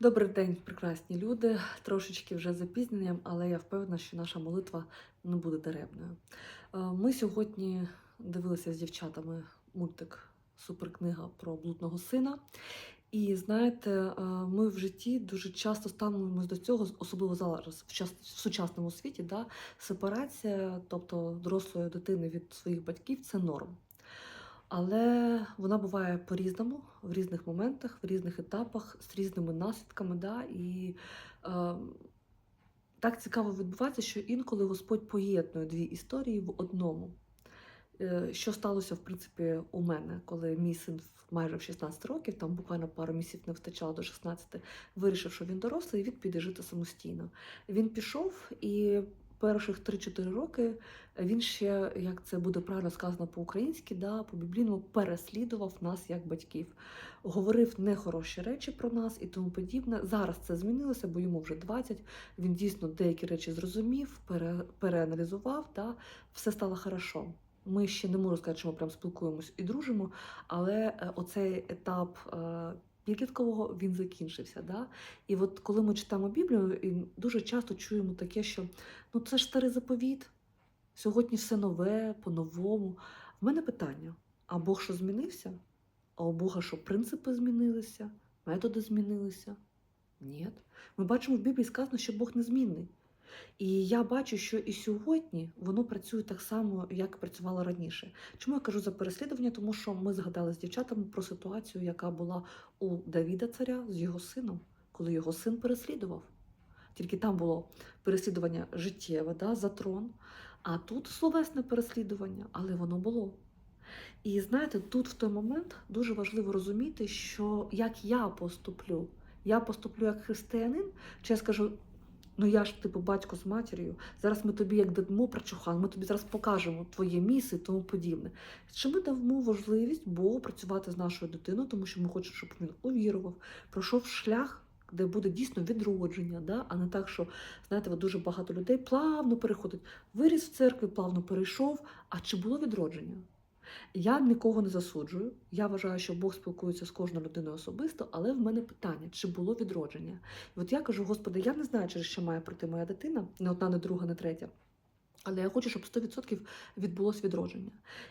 Добрий день, прекрасні люди. Трошечки вже запізненням, але я впевнена, що наша молитва не буде даремною. Е, Ми сьогодні дивилися з дівчатами мультик Суперкнига про блудного сина. І знаєте, е, ми в житті дуже часто ставимося до цього, особливо зараз в час в сучасному світі. Да? Сепарація, тобто дорослої дитини від своїх батьків, це норм. Але вона буває по-різному, в різних моментах, в різних етапах, з різними наслідками. Да? І е, так цікаво відбувається, що інколи Господь поєднує дві історії в одному. Е, Що сталося, в принципі, у мене, коли мій син майже в 16 років, там буквально пару місяців не вистачало до 16, вирішив, що він дорослий, і він піде жити самостійно. Він пішов і перших 3-4 роки він ще, як це буде правильно сказано по-українськи, да, по-біблійному, переслідував нас як батьків, говорив нехороші речі про нас і тому подібне. Зараз це змінилося, бо йому вже 20. Він дійсно деякі речі зрозумів, пере, переаналізував, да, все стало хорошо. Ми ще не можу сказати, що ми прям спілкуємось і дружимо, але е, оцей етап е, підліткового він закінчився. Да? І от коли ми читаємо Біблію, і дуже часто чуємо таке, що ну це ж старий заповіт, сьогодні все нове, по-новому. В мене питання: а Бог що змінився? А у Бога що принципи змінилися, методи змінилися? Ні. Ми бачимо в Біблії сказано, що Бог незмінний. І я бачу, що і сьогодні воно працює так само, як працювало раніше. Чому я кажу за переслідування? Тому що ми згадали з дівчатами про ситуацію, яка була у Давіда царя з його сином, коли його син переслідував. Тільки там було переслідування життєве да, за трон, а тут словесне переслідування, але воно було. І знаєте, тут в той момент дуже важливо розуміти, що як я поступлю, я поступлю як християнин, чи я скажу, ну я ж типу батько з матір'ю, зараз ми тобі як дадмо прочухан, ми тобі зараз покажемо твоє місце і тому подібне. Чи ми дамо можливість Богу працювати з нашою дитиною, тому що ми хочемо, щоб він увірував, пройшов шлях. Де буде дійсно відродження, да? а не так, що знаєте, от дуже багато людей плавно переходить. Виріс в церкві, плавно перейшов. А чи було відродження? Я нікого не засуджую. Я вважаю, що Бог спілкується з кожною людиною особисто, але в мене питання, чи було відродження? І от я кажу, Господи, я не знаю, через що має пройти моя дитина, не одна, не друга, не третя. Але я хочу, щоб 100% відбулось відродження.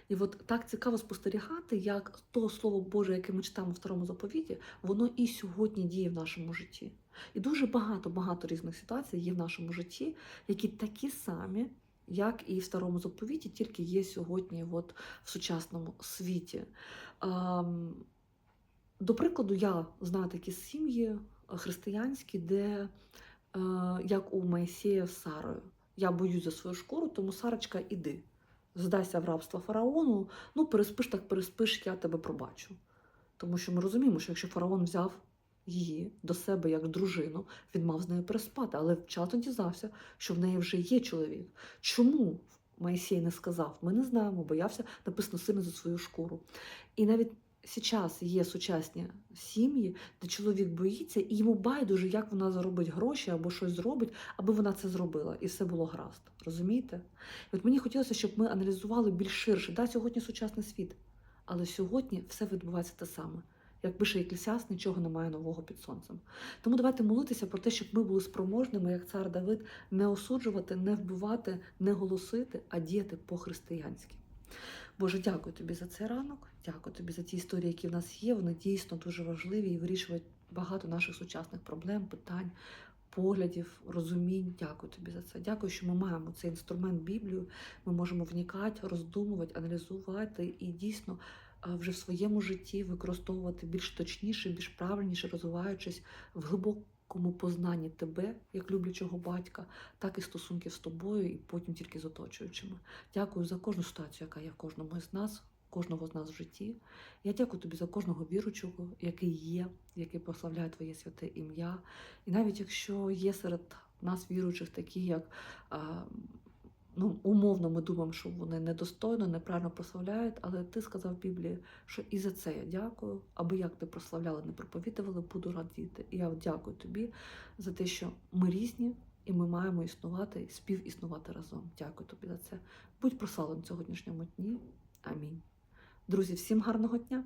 І от так цікаво спостерігати, як то слово Боже, яке ми читаємо в старому заповіті, воно і сьогодні діє в нашому житті. І дуже багато багато різних ситуацій є в нашому житті, які такі самі, як і в старому заповіті, тільки є сьогодні от в сучасному світі. Ем, До прикладу, я знаю такі сім'ї е, християнські, де е, як у Моїсея з Сарою. Я боюсь за свою шкуру, тому Сарочка, іди. Здайся в рабство фараону, ну переспиш так переспиш, я тебе пробачу. Тому що ми розуміємо, що якщо фараон взяв її до себе як дружину, він мав з нею переспати, але вчасно дізнався, що в неї вже є чоловік. Чому Моїсей не сказав? Ми не знаємо, боявся написано сильно за свою шкуру. І навіть зараз є сучасні сім'ї, де чоловік боїться, і йому байдуже, як вона заробить гроші або щось зробить, аби вона це зробила, і все було гаразд. Розумієте? І от мені хотілося, щоб ми аналізували більш ширше. Да, сьогодні сучасний світ, але сьогодні все відбувається те саме. Як пише Еклесіас, нічого немає нового під сонцем. Тому давайте молитися про те, щоб ми були спроможними, як цар Давид, не осуджувати, не вбивати, не голосити, а діяти по-християнськи. Боже, дякую тобі за цей ранок. Дякую тобі за ті історії, які в нас є. Вони дійсно дуже важливі і вирішують багато наших сучасних проблем, питань, поглядів, розумінь. Дякую тобі за це. Дякую, що ми маємо цей інструмент Біблію. Ми можемо вникати, роздумувати, аналізувати і дійсно вже в своєму житті використовувати більш точніше, більш правильніше, розвиваючись в глибокому познанні тебе, як люблячого батька, так і стосунків з тобою, і потім тільки з оточуючими. Дякую за кожну ситуацію, яка є в кожному з нас, кожного з нас в житті. Я дякую тобі за кожного віручого, який є, який прославляє Твоє святе ім'я. І навіть якщо є серед нас віруючих такі, як ну, умовно ми думаємо, що вони недостойно, неправильно прославляють, але ти сказав в Біблії, що і за це я дякую, аби як ти прославляли, не проповідували, буду радіти. І я дякую тобі за те, що ми різні. І ми маємо існувати співіснувати разом. Дякую тобі за це. Будь прославлен в сьогоднішньому дні. Амінь. Друзі, всім гарного дня!